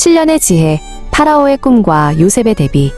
7년의 지혜, 파라오의 꿈과 요셉의 대비.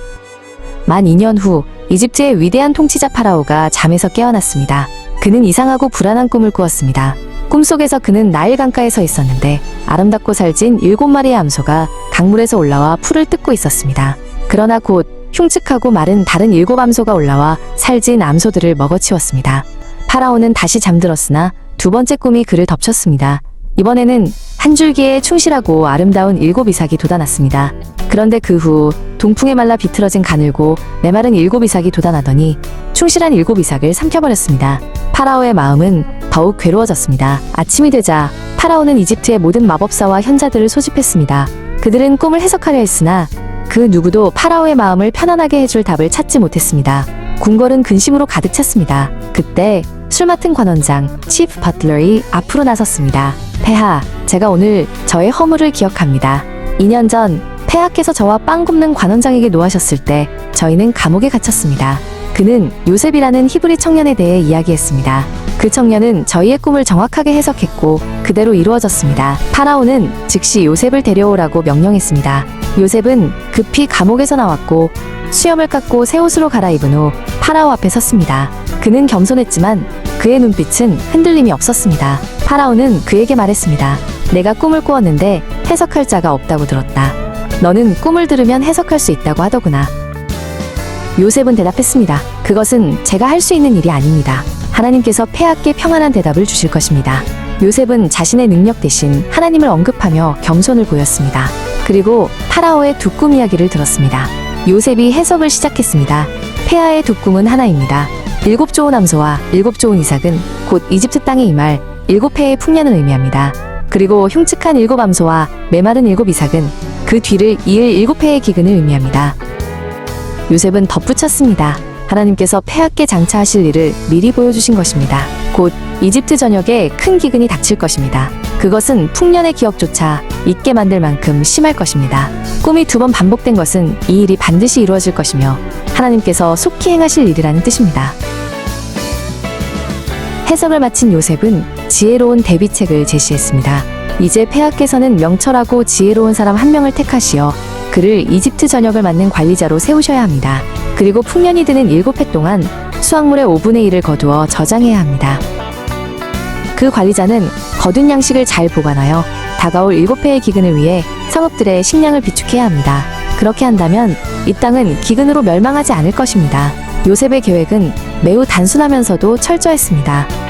만 2년 후 이집트의 위대한 통치자 파라오가 잠에서 깨어났습니다. 그는 이상하고 불안한 꿈을 꾸었습니다. 꿈속에서 그는 나일 강가에 서 있었는데 아름답고 살진 일곱 마리의 암소가 강물에서 올라와 풀을 뜯고 있었습니다. 그러나 곧 흉측하고 마른 다른 일곱 암소가 올라와 살진 암소들을 먹어치웠습니다. 파라오는 다시 잠들었으나 두 번째 꿈이 그를 덮쳤습니다. 이번에는 한 줄기에 충실하고 아름다운 일곱 이삭이 돋아났습니다. 그런데 그 후 동풍에 말라 비틀어진 가늘고 메마른 일곱 이삭이 돋아나더니 충실한 일곱 이삭을 삼켜버렸습니다. 파라오의 마음은 더욱 괴로워졌습니다. 아침이 되자 파라오는 이집트의 모든 마법사와 현자들을 소집했습니다. 그들은 꿈을 해석하려 했으나 그 누구도 파라오의 마음을 편안하게 해줄 답을 찾지 못했습니다. 궁궐은 근심으로 가득 찼습니다. 그때 술 맡은 관원장 치프 버틀러이 앞으로 나섰습니다. 폐하, 제가 오늘 저의 허물을 기억합니다. 2년 전 폐하께서 저와 빵 굽는 관원장에게 노하셨을 때 저희는 감옥에 갇혔습니다. 그는 요셉이라는 히브리 청년에 대해 이야기했습니다. 그 청년은 저희의 꿈을 정확하게 해석했고 그대로 이루어졌습니다. 파라오는 즉시 요셉을 데려오라고 명령했습니다. 요셉은 급히 감옥에서 나왔고 수염을 깎고 새 옷으로 갈아입은 후 파라오 앞에 섰습니다. 그는 겸손했지만 그의 눈빛은 흔들림이 없었습니다. 파라오는 그에게 말했습니다. 내가 꿈을 꾸었는데 해석할 자가 없다고 들었다. 너는 꿈을 들으면 해석할 수 있다고 하더구나. 요셉은 대답했습니다. 그것은 제가 할 수 있는 일이 아닙니다. 하나님께서 폐하께 평안한 대답을 주실 것입니다. 요셉은 자신의 능력 대신 하나님을 언급하며 겸손을 보였습니다. 그리고 파라오의 두 꿈 이야기를 들었습니다. 요셉이 해석을 시작했습니다. 폐하의 두 꿈은 하나입니다. 일곱 좋은 암소와 일곱 좋은 이삭은 곧 이집트 땅에 임할 일곱 해의 풍년을 의미합니다. 그리고 흉측한 일곱 암소와 메마른 일곱 이삭은 그 뒤를 이을 일곱 해의 기근을 의미합니다. 요셉은 덧붙였습니다. 하나님께서 폐하께 장차하실 일을 미리 보여주신 것입니다. 곧 이집트 전역에 큰 기근이 닥칠 것입니다. 그것은 풍년의 기억조차 잊게 만들 만큼 심할 것입니다. 꿈이 두 번 반복된 것은 이 일이 반드시 이루어질 것이며 하나님께서 속히 행하실 일이라는 뜻입니다. 해석을 마친 요셉은 지혜로운 대비책을 제시했습니다. 이제 폐하께서는 명철하고 지혜로운 사람 한 명을 택하시어 그를 이집트 전역을 맡는 관리자로 세우셔야 합니다. 그리고 풍년이 드는 일곱 해 동안 수확물의 5분의 1을 거두어 저장해야 합니다. 그 관리자는 거둔 양식을 잘 보관하여 다가올 일곱 해의 기근을 위해 성읍들의 식량을 비축해야 합니다. 그렇게 한다면 이 땅은 기근으로 멸망하지 않을 것입니다. 요셉의 계획은 매우 단순하면서도 철저했습니다.